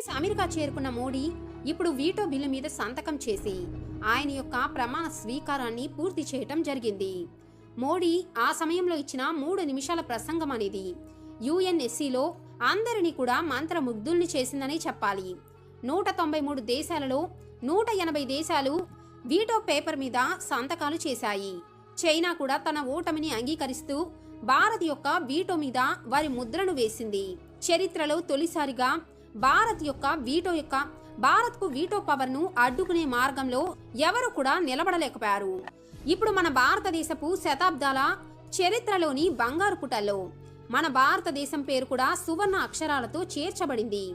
Friends America చేరుకున్న మోడీ ఇప్పుడు veto bill మీద సంతకం చేసి ఆయన యొక్క ప్రమాణ స్వీకారాన్ని పూర్తి చేయటం జరిగింది. మోడీ ఆ సమయంలో ఇచ్చిన మూడు నిమిషాల ప్రసంగం అనేది యుఎన్ఎస్సిలో అందరినీ కూడా మంత్రముగ్ధుల్ని చేసిందని చెప్పాలి. నూట తొంభై మూడు దేశాలలో నూట ఎనభై దేశాలు వీటో పేపర్ మీద సంతకాలు చేశాయి. చైనా కూడా తన ఓటమిని అంగీకరిస్తూ భారత్ యొక్క వీటో మీద వారి ముద్రను వేసింది. చరిత్రలో తొలిసారిగా భారత్ యొక్క వీటో యొక్క భారత్కు వీటో పవర్ను అడ్డుకునే మార్గంలో ఎవరు కూడా నిలబడలేకపోయారు. ఇప్పుడు మన భారతదేశపు శతాబ్దాల చరిత్రలోని బంగారు పుటల్లో మన భారతదేశం పేరు కూడా సువర్ణ అక్షరాలతో చేర్చబడింది.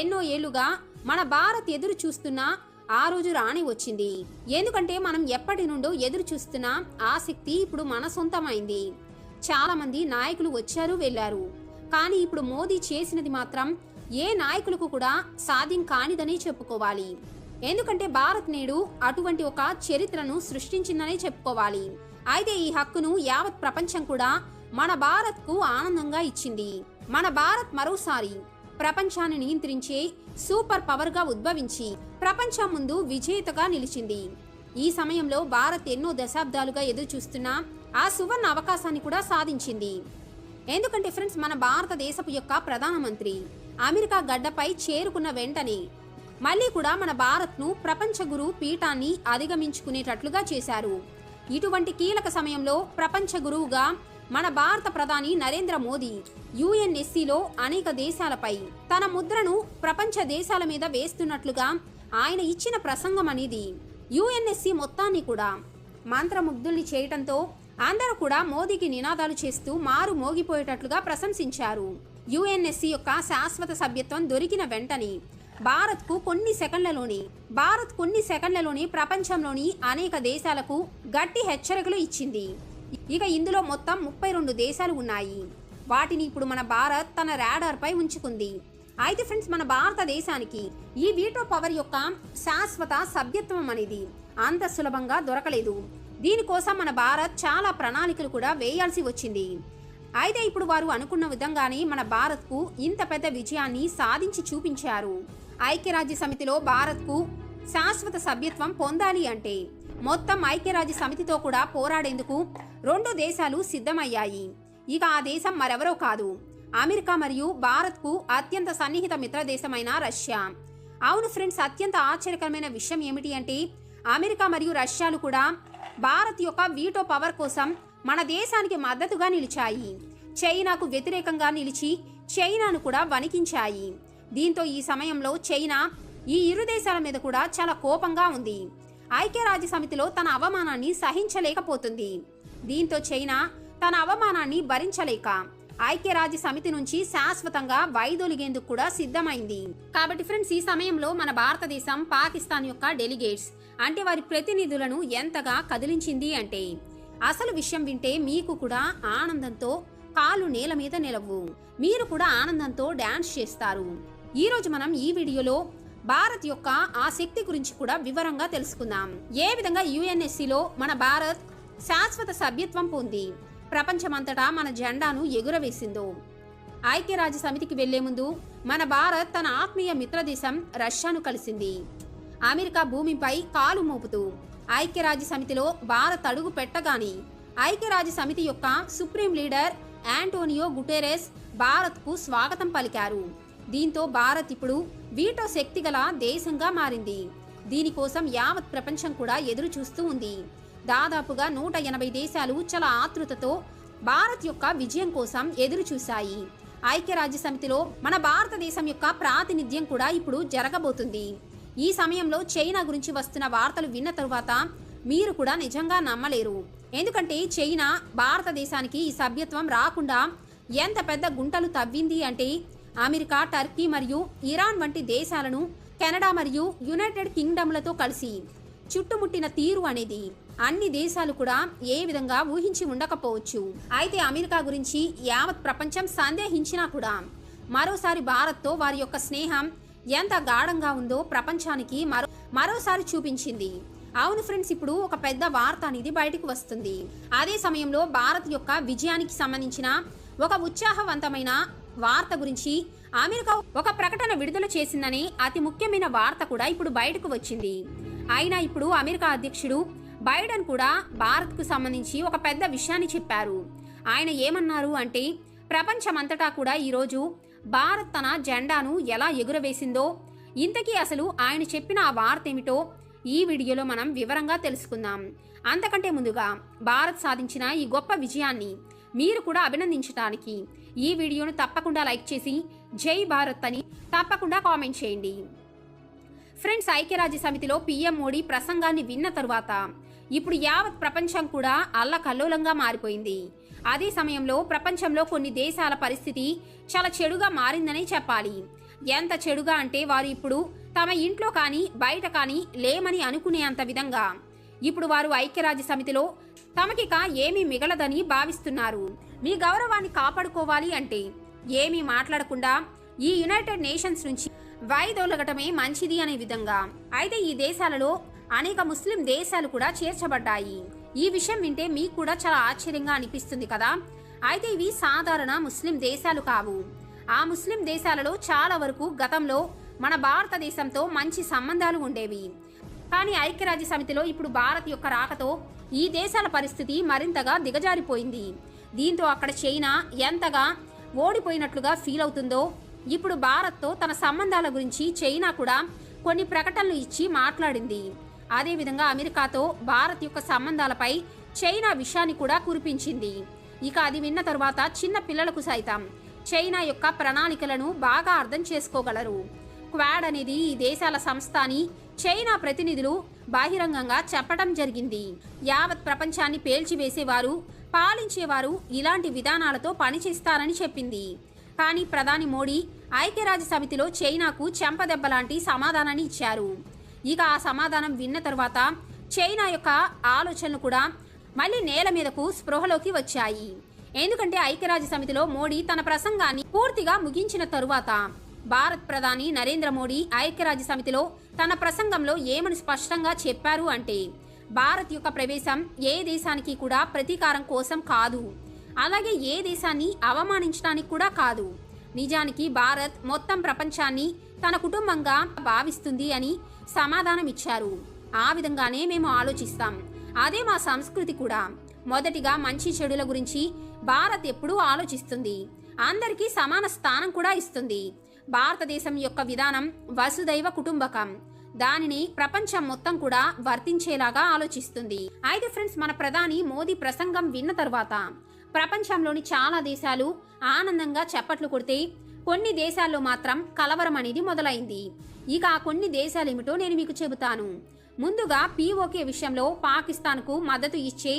ఎన్నో ఏళ్ళుగా మన భారత్ ఎదురు చూస్తున్న ఆ రోజు రాని వచ్చింది. ఎందుకంటే మనం ఎప్పటి నుండో ఎదురు చూస్తున్న ఆసక్తి ఇప్పుడు మన సొంతమైంది. చాలా మంది నాయకులు వచ్చారు వెళ్ళారు కానీ ఇప్పుడు మోదీ చేసినది మాత్రం ఏ నాయకులకు కూడా సాధ్యం కానిదని చెప్పుకోవాలి. ఎందుకంటే భారత్ నేడు అటువంటి ఒక చరిత్రను సృష్టించిందనే చెప్పుకోవాలి. అయితే ఈ హక్కును యావత్ ప్రపంచం కూడా మన భారత్కు ఆనందంగా ఇచ్చింది. మన భారత్ మరోసారి ప్రపంచాన్ని నియంత్రించే సూపర్ పవర్గా ఉద్భవించి ప్రపంచం ముందు విజేతగా నిలిచింది. ఈ సమయంలో భారత్ ఎన్నో దశాబ్దాలుగా ఎదురు చూస్తున్న ఆ సువర్ణ అవకాశాన్ని కూడా సాధించింది. ఎందుకంటే ఫ్రెండ్స్ మన భారతదేశపు యొక్క ప్రధానమంత్రి అమెరికా గడ్డపై చేరుకున్న వెంటనే మళ్ళీ కూడా మన భారత్ను ప్రపంచ గురు పీఠాన్ని అధిగమించుకునేటట్లుగా చేశారు. ఇటువంటి కీలక సమయంలో ప్రపంచ గురువుగా మన భారత ప్రధాని నరేంద్ర మోదీ యుఎన్ఎస్సిలో అనేక దేశాలపై తన ముద్రను ప్రపంచ దేశాల మీద వేస్తున్నట్లుగా ఆయన ఇచ్చిన ప్రసంగం అనేది. యుఎన్ఎస్సి మొత్తాన్ని కూడా మంత్రముగ్ధుల్ని చేయటంతో అందరూ కూడా మోదీకి నినాదాలు చేస్తూ మారు మోగిపోయేటట్లుగా ప్రశంసించారు. యుఎన్ఎస్సి యొక్క శాశ్వత సభ్యత్వం దొరికిన వెంటనే భారత్కు కొన్ని సెకండ్లలోనే భారత్ కొన్ని సెకండ్లలోనే ప్రపంచంలోని అనేక దేశాలకు గట్టి హెచ్చరికలు ఇచ్చింది. ఇక ఇందులో మొత్తం ముప్పై రెండు దేశాలు ఉన్నాయి. వాటిని ఇప్పుడు మన భారత్ తన రాడార్పై ఉంచుకుంది. అయితే ఫ్రెండ్స్ మన భారతదేశానికి ఈ వీటో పవర్ యొక్క శాశ్వత సభ్యత్వం అనేది అంత సులభంగా దొరకలేదు. దీనికోసం మన భారత్ చాలా ప్రణాళికలు కూడా వేయాల్సి వచ్చింది. అయితే ఇప్పుడు వారు అనుకున్న విధంగానే మన భారత్కు ఇంత పెద్ద విజయాన్ని సాధించి చూపించారు. ఐక్యరాజ్య సమితిలో భారత్కు శాశ్వత సభ్యత్వం పొందాలి అంటే మొత్తం ఐక్యరాజ్య సమితితో కూడా పోరాడేందుకు రెండు దేశాలు సిద్ధమయ్యాయి. ఇక ఆ దేశం మరెవరో కాదు. అమెరికా మరియు భారత్కు అత్యంత సన్నిహిత మిత్ర దేశమైన రష్యా. అవును ఫ్రెండ్స్ అత్యంత ఆశ్చర్యకరమైన విషయం ఏమిటి అంటే అమెరికా మరియు రష్యాలు కూడా భారత్ యొక్క వీటో పవర్ కోసం మన దేశానికి మద్దతుగా నిలిచాయి. చైనాకు వ్యతిరేకంగా నిలిచి చైనాను కూడా వణికించాయి. దీంతో ఈ సమయంలో చైనా ఈ ఇరు దేశాల మీద కూడా చాలా కోపంగా ఉంది. ఐక్యరాజ్య సమితిలో తన అవమానాన్ని సహించలేకపోతుంది. దీంతో చైనా తన అవమానాన్ని భరించలేక ఐక్యరాజ్య సమితి నుంచి శాశ్వతంగా వైదొలిగేందుకు కూడా సిద్ధమైంది. కాబట్టి ఫ్రెండ్స్ ఈ సమయంలో మన భారతదేశం పాకిస్తాన్ యొక్క డెలిగేట్స్ అంటే వారి ప్రతినిధులను ఎంతగా కదిలించింది అంటే అసలు విషయం వింటే మీకు కూడా ఆనందంతో కాలు నేల మీద నిలవు. మీరు కూడా ఆనందంతో డాన్స్ చేస్తారు. ఈ రోజు మనం ఈ వీడియోలో భారత్ యొక్క ఆ శక్తి గురించి కూడా వివరంగా తెలుసుకుందాం. ఏ విధంగా యుఎన్ఎస్సిలో మన భారత్ శాశ్వత సభ్యత్వం పొంది ప్రపంచమంతటా మన జెండాను ఎగురవేసిందో? ఐక్యరాజ్య సమితికి వెళ్ళే ముందు మన భారత్ తన ఆత్మీయ మిత్రదేశం రష్యాను కలిసింది. అమెరికా భూమిపై కాలు మోపుతూ ఐక్యరాజ్య సమితిలో భారత్ అడుగు పెట్టగానే ఐక్యరాజ్య సమితి యొక్క సుప్రీం లీడర్ యాంటోనియో గుటెరెస్ భారత్కు స్వాగతం పలికారు. దీంతో భారత్ ఇప్పుడు వీటో శక్తిగల దేశంగా మారింది. దీనికోసం యావత్ ప్రపంచం కూడా ఎదురు చూస్తూ ఉంది. దాదాపుగా నూట ఎనభై దేశాలు చాలా ఆతృతతో భారత్ యొక్క విజయం కోసం ఎదురు చూశాయి ఐక్యరాజ్య సమితిలో మన భారతదేశం యొక్క ప్రాతినిధ్యం కూడా ఇప్పుడు జరగబోతుంది. ఈ సమయంలో చైనా గురించి వస్తున్న వార్తలు విన్న తరువాత మీరు కూడా నిజంగా నమ్మలేరు. ఎందుకంటే చైనా భారతదేశానికి ఈ సభ్యత్వం రాకుండా ఎంత పెద్ద గుంటలు తవ్వింది అంటే అమెరికా టర్కీ మరియు ఇరాన్ వంటి దేశాలను కెనడా మరియు యునైటెడ్ కింగ్డమ్లతో కలిసి చుట్టుముట్టిన తీరు అనేది అన్ని దేశాలు కూడా ఏ విధంగా ఊహించి ఉండకపోవచ్చు. అయితే అమెరికా గురించి యావత్ ప్రపంచం సందేహించినా కూడా మరోసారి భారత్తో వారి యొక్క స్నేహం ఎంత గాఢంగా ఉందో ప్రపంచానికి మరో మరోసారి చూపించింది. అవును ఫ్రెండ్స్ ఇప్పుడు ఒక పెద్ద వార్త అనేది బయటకు వస్తుంది. అదే సమయంలో భారత్ యొక్క విజయానికి సంబంధించిన ఒక ఉత్సాహవంతమైన వార్త గురించి అమెరికా ఒక ప్రకటన విడుదల చేసిందని అతి ముఖ్యమైన వార్త కూడా ఇప్పుడు బయటకు వచ్చింది. అయినా ఇప్పుడు అమెరికా అధ్యక్షుడు బైడెన్ కూడా భారత్కు సంబంధించి ఒక పెద్ద విషయాన్ని చెప్పారు. ఆయన ఏమన్నారు అంటే ప్రపంచమంతటా కూడా ఈరోజు భారత్ తన జెండాను ఎలా ఎగురవేసిందో ఇంతకీ అసలు ఆయన చెప్పిన ఆ వార్త ఏమిటో ఈ వీడియోలో మనం వివరంగా తెలుసుకుందాం. అంతకంటే ముందుగా భారత్ సాధించిన ఈ గొప్ప విజయాన్ని మీరు కూడా అభినందించడానికి ఈ వీడియోను తప్పకుండా లైక్ చేసి జై భారత్ అని తప్పకుండా కామెంట్ చేయండి. ఫ్రెండ్స్ ఐక్యరాజ్య సమితిలో పీఎం మోడీ ప్రసంగాన్ని విన్న తరువాత ఇప్పుడు యావత్ ప్రపంచం కూడా అల్లకల్లోలంగా మారిపోయింది. అదే సమయంలో ప్రపంచంలో కొన్ని దేశాల పరిస్థితి చాలా చెడుగా మారిందనే చెప్పాలి. ఎంత చెడుగా అంటే వారు ఇప్పుడు తమ ఇంట్లో కానీ బయట కానీ లేమని అనుకునేంత విధంగా. ఇప్పుడు వారు ఐక్యరాజ్య సమితిలో తమకిక ఏమీ మిగలదని భావిస్తున్నారు. మీ గౌరవాన్ని కాపాడుకోవాలి అంటే ఏమీ మాట్లాడకుండా ఈ యునైటెడ్ నేషన్స్ నుంచి వైదొలగటమే మంచిది అనే విధంగా. అయితే ఈ దేశాలలో అనేక ముస్లిం దేశాలు కూడా చేర్చబడ్డాయి. ఈ విషయం వింటే మీకు కూడా చాలా ఆశ్చర్యంగా అనిపిస్తుంది కదా? అయితే ఇవి సాధారణ ముస్లిం దేశాలు కావు. ఆ ముస్లిం దేశాలలో చాలా వరకు గతంలో మన భారతదేశంతో మంచి సంబంధాలు ఉండేవి. కానీ ఐక్యరాజ్య సమితిలో ఇప్పుడు భారత్ యొక్క రాకతో ఈ దేశాల పరిస్థితి మరింతగా దిగజారిపోయింది. దీంతో అక్కడ చైనా ఎంతగా ఓడిపోయినట్లుగా ఫీల్ అవుతుందో ఇప్పుడు భారత్తో తన సంబంధాల గురించి చైనా కూడా కొన్ని ప్రకటనలు ఇచ్చి మాట్లాడింది. అదేవిధంగా అమెరికాతో భారత్ యొక్క సంబంధాలపై చైనా విషయాన్ని కూడా కురిపించింది. ఇక అది విన్న తరువాత చిన్న పిల్లలకు సైతం చైనా యొక్క ప్రణాళికలను బాగా అర్థం చేసుకోగలరు. క్వాడ్ అనేది ఈ దేశాల సంస్థ అని చైనా ప్రతినిధులు బహిరంగంగా చెప్పడం జరిగింది. యావత్ ప్రపంచాన్ని పేల్చివేసేవారు పాలించేవారు ఇలాంటి విధానాలతో పనిచేస్తారని చెప్పింది. కానీ ప్రధాని మోడీ ఐక్యరాజ్య సమితిలో చైనాకు చెంపదెబ్బలాంటి సమాధానాన్ని ఇచ్చారు. ఇక ఆ సమాధానం విన్న తర్వాత చైనా యొక్క ఆలోచనలు కూడా మళ్ళీ నేల మీదకు స్పృహలోకి వచ్చాయి. ఎందుకంటే ఐక్యరాజ్య సమితిలో మోడీ తన ప్రసంగాన్ని పూర్తిగా ముగించిన తరువాత భారత్ ప్రధాని నరేంద్ర మోడీ ఐక్యరాజ్య సమితిలో తన ప్రసంగంలో ఏమని స్పష్టంగా చెప్పారు అంటే భారత్ యొక్క ప్రవేశం ఏ దేశానికి కూడా ప్రతీకారం కోసం కాదు. అలాగే ఏ దేశాన్ని అవమానించడానికి కూడా కాదు. నిజానికి భారత్ మొత్తం ప్రపంచాన్ని తన కుటుంబంగా భావిస్తుంది అని సమాధానం ఇచ్చారు ఆ విధంగానే మేము ఆలోచిస్తాం. అదే మా సంస్కృతి కూడా. మొదటిగా మంచి చెడుల గురించి భారత్ ఎప్పుడూ ఆలోచిస్తుంది. అందరికీ సమాన స్థానం కూడా ఇస్తుంది. భారతదేశం యొక్క విధానం వసుదైవ కుటుంబకం. దానిని ప్రపంచం మొత్తం కూడా వర్తించేలాగా ఆలోచిస్తుంది. అయితే ఫ్రెండ్స్ మన ప్రధాని మోదీ ప్రసంగం విన్న తర్వాత ప్రపంచంలోని చాలా దేశాలు ఆనందంగా చప్పట్లు కొడితే కొన్ని దేశాల్లో మాత్రం కలవరం అనేది మొదలైంది. ఇక ఆ కొన్ని దేశాలేమిటో నేను మీకు చెబుతాను. ముందుగా పీఓకే విషయంలో పాకిస్తాన్కు మద్దతు ఇచ్చే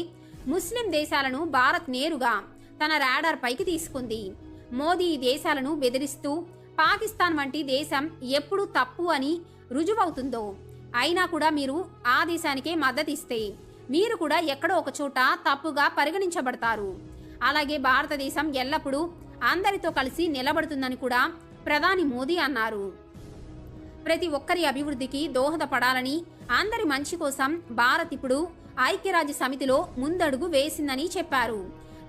ముస్లిం దేశాలను భారత్ నేరుగా తన రాడార్ పైకి తీసుకుంది. మోదీ ఈ దేశాలను బెదిరిస్తూ పాకిస్తాన్ వంటి దేశం ఎప్పుడు తప్పు అని రుజువవుతుందో అయినా కూడా మీరు ఆ దేశానికే మద్దతిస్తే మీరు కూడా ఎక్కడో ఒక చోట తప్పుగా పరిగణించబడతారు. అలాగే భారతదేశం ఎల్లప్పుడూ అందరితో కలిసి నిలబడుతుందని కూడా ప్రధాని మోదీ అన్నారు. ప్రతి ఒక్కరి అభివృద్ధికి దోహదపడాలని అందరి మంచి కోసం భారత్ ఇప్పుడు ఐక్యరాజ్య సమితిలో ముందడుగు వేసిందని చెప్పారు.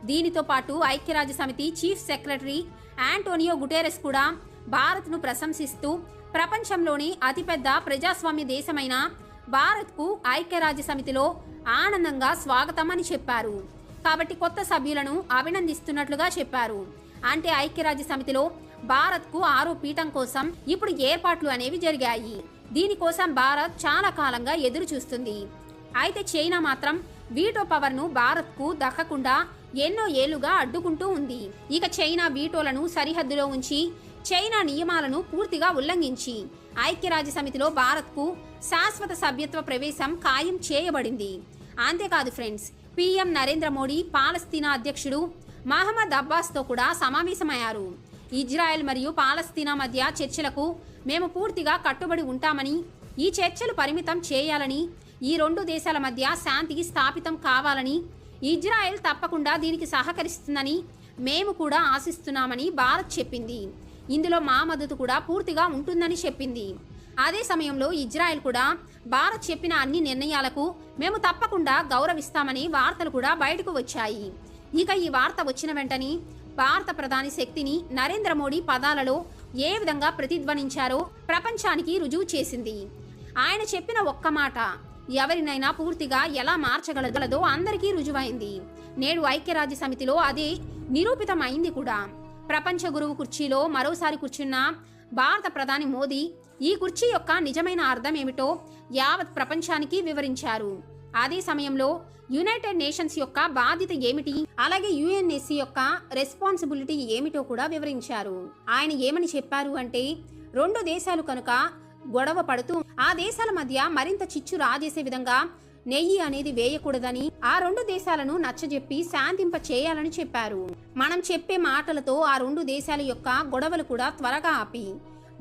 దీనితో పాటు ఐక్యరాజ్య సమితి చీఫ్ సెక్రటరీ యాంటోనియో గుటేరస్ కూడా భారత్ను ప్రశంసిస్తూ ప్రపంచంలోని అతిపెద్ద ప్రజాస్వామ్య దేశమైన భారత్కు ఐక్యరాజ్య సమితిలో ఆనందంగా స్వాగతం అని చెప్పారు. కాబట్టి కొత్త సభ్యులను అభినందిస్తున్నట్లుగా చెప్పారు. అంటే ఐక్యరాజ్య సమితిలో భారత్కు ఆరో పీఠం కోసం ఇప్పుడు ఏర్పాట్లు అనేవి జరిగాయి. దీనికోసం భారత్ చాలా కాలంగా ఎదురు చూస్తుంది అయితే చైనా మాత్రం వీటో పవర్ను భారత్కు దక్కకుండా ఎన్నో ఏళ్ళుగా అడ్డుకుంటూ ఉంది. ఇక చైనా వీటోలను సరిహద్దులో ఉంచి చైనా నియమాలను పూర్తిగా ఉల్లంఘించి ఐక్యరాజ్య సమితిలో భారత్కు శాశ్వత సభ్యత్వ ప్రవేశం ఖాయం చేయబడింది. అంతేకాదు ఫ్రెండ్స్ పీఎం నరేంద్ర మోడీ పాలస్తీనా అధ్యక్షుడు మహమ్మద్ అబ్బాస్తో కూడా సమావేశమయ్యారు. ఇజ్రాయెల్ మరియు పాలస్తీనా మధ్య చర్చలకు మేము పూర్తిగా కట్టుబడి ఉంటామని ఈ చర్చలు పరిమితం చేయాలని ఈ రెండు దేశాల మధ్య శాంతికి స్థాపితం కావాలని ఇజ్రాయెల్ తప్పకుండా దీనికి సహకరిస్తుందని మేము కూడా ఆశిస్తున్నామని భారత్ చెప్పింది. ఇందులో మా మద్దతు కూడా పూర్తిగా ఉంటుందని చెప్పింది. అదే సమయంలో ఇజ్రాయెల్ కూడా భారత్ చెప్పిన అన్ని నిర్ణయాలకు మేము తప్పకుండా గౌరవిస్తామని వార్తలు కూడా బయటకు వచ్చాయి. ఇక ఈ వార్త వచ్చిన వెంటనే భారత ప్రధాని శక్తిని నరేంద్ర మోడీ పదాలలో ఏ విధంగా ప్రతిధ్వనించారో ప్రపంచానికి రుజువు చేసింది. ఆయన చెప్పిన ఒక్క మాట ఎవరినైనా పూర్తిగా ఎలా మార్చగలదో అందరికీ రుజువైంది. నేడు ఐక్యరాజ్య సమితిలో అదే నిరూపితమైంది కూడా. ప్రపంచ గురువు కుర్చీలో మరోసారి కూర్చున్న భారత ప్రధాని మోదీ ఈ కుర్చీ యొక్క నిజమైన అర్థం ఏమిటో యావత్ ప్రపంచానికి వివరించారు. అదే సమయంలో యునైటెడ్ నేషన్స్ యొక్క బాధ్యత ఏమిటి? అలాగే యుఎన్ఎస్సి యొక్క రెస్పాన్సిబిలిటీ ఏమిటో కూడా వివరించారు. ఆయన ఏమని చెప్పారు అంటే రెండు దేశాలు కనుక గొడవ పడుతూ ఆ దేశాల మధ్య మరింత చిచ్చు రాజేసే విధంగా నెయ్యి అనేది వేయకూడదని ఆ రెండు దేశాలను నచ్చజెప్పి శాంతింప చేయాలని చెప్పారు. మనం చెప్పే మాటలతో ఆ రెండు దేశాల యొక్క గొడవలు కూడా త్వరగా ఆపి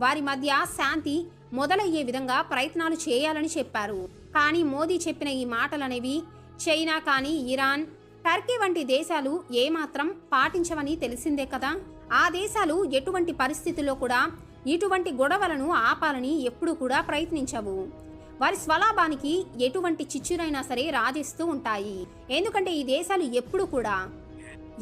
వారి మధ్య శాంతి మొదలయ్యే విధంగా ప్రయత్నాలు చేయాలని చెప్పారు. కానీ మోదీ చెప్పిన ఈ మాటలనేవి చైనా కానీ ఇరాన్ టర్కీ వంటి దేశాలు ఏమాత్రం పాటించవని తెలిసిందే కదా? ఆ దేశాలు ఎటువంటి పరిస్థితుల్లో కూడా ఇటువంటి గొడవలను ఆపాలని ఎప్పుడూ కూడా ప్రయత్నించవు. వారి స్వలాభానికి ఎటువంటి చిచ్చురైనా సరే రాజేస్తూ ఉంటాయి. ఎందుకంటే ఈ దేశాలు ఎప్పుడు కూడా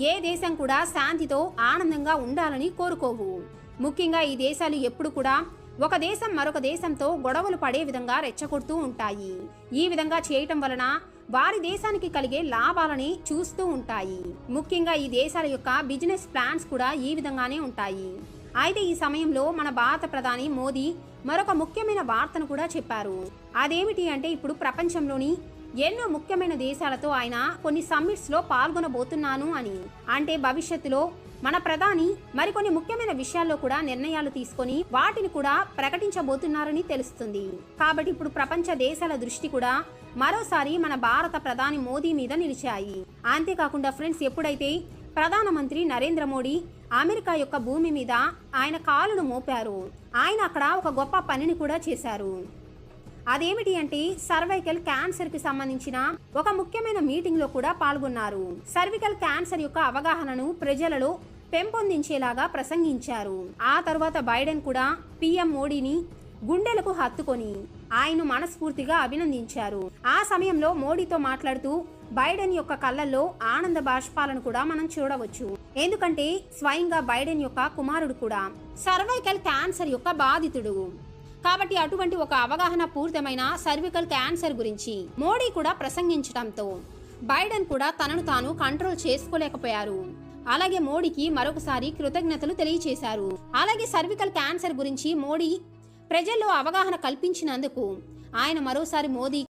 ఏ దేశం కూడా శాంతితో ఆనందంగా ఉండాలని కోరుకోవు. ముఖ్యంగా ఈ దేశాలు ఎప్పుడు కూడా ఒక దేశం మరొక దేశంతో గొడవలు పడే విధంగా రెచ్చగొడుతూ ఉంటాయి. ఈ విధంగా చేయటం వలన వారి దేశానికి కలిగే లాభాలని చూస్తూ ఉంటాయి. ముఖ్యంగా ఈ దేశాల యొక్క బిజినెస్ ప్లాన్స్ కూడా ఈ విధంగానే ఉంటాయి. అయితే ఈ సమయంలో మన భారత ప్రధాని మోదీ మరొక ముఖ్యమైన వార్తను కూడా చెప్పారు. అదేమిటి అంటే ఇప్పుడు ప్రపంచంలోని ఎన్నో ముఖ్యమైన దేశాలతో ఆయన కొన్ని సమ్మిట్స్లో పాల్గొనబోతున్నాను అని. అంటే భవిష్యత్తులో మన ప్రధాని మరికొన్ని ముఖ్యమైన విషయాల్లో కూడా నిర్ణయాలు తీసుకొని వాటిని కూడా ప్రకటించబోతున్నారని తెలుస్తుంది. కాబట్టి ఇప్పుడు ప్రపంచ దేశాల దృష్టి కూడా మరోసారి మన భారత ప్రధాని మోదీ మీద నిలిచాయి. అంతేకాకుండా ఫ్రెండ్స్ ఎప్పుడైతే ప్రధానమంత్రి నరేంద్ర మోడీ అమెరికా యొక్క భూమి మీద ఆయన కాలును మోపారు ఆయన అక్కడ ఒక గొప్ప పనిని కూడా చేశారు. అదేమిటి అంటే సర్వైకల్ క్యాన్సర్కి సంబంధించిన ఒక ముఖ్యమైన మీటింగ్లో కూడా పాల్గొన్నారు. సర్వికల్ క్యాన్సర్ యొక్క అవగాహనను ప్రజలలో పెంపొందించేలాగా ప్రసంగించారు. ఆ తర్వాత బైడెన్ కూడా పిఎం మోడీని గుండెలకు హత్తుకొని ఆయన మనస్ఫూర్తిగా అభినందించారు. ఆ సమయంలో మోడీతో మాట్లాడుతూ బైడెన్ యొక్క కళ్ళల్లో ఆనంద బాష్పాలను కూడా మనం చూడవచ్చు. ఎందుకంటే స్వయంగా బైడెన్ యొక్క కుమారుడు కూడా. సర్వైకల్ క్యాన్సర్ యొక్క బాధితుడు. కాబట్టి అటువంటి ఒక అవగాహన పూరితమైన సర్వికల్ క్యాన్సర్ గురించి మోడీ కూడా ప్రసంగించడంతో బైడెన్ కూడా తనను తాను కంట్రోల్ చేసుకోలేకపోయారు. అలాగే మోడీకి మరొకసారి కృతజ్ఞతలు తెలియచేశారు. అలాగే సర్వికల్ క్యాన్సర్ గురించి మోడీ ప్రజల్లో అవగాహన కల్పించినందుకు ఆయన మరోసారి మోదీ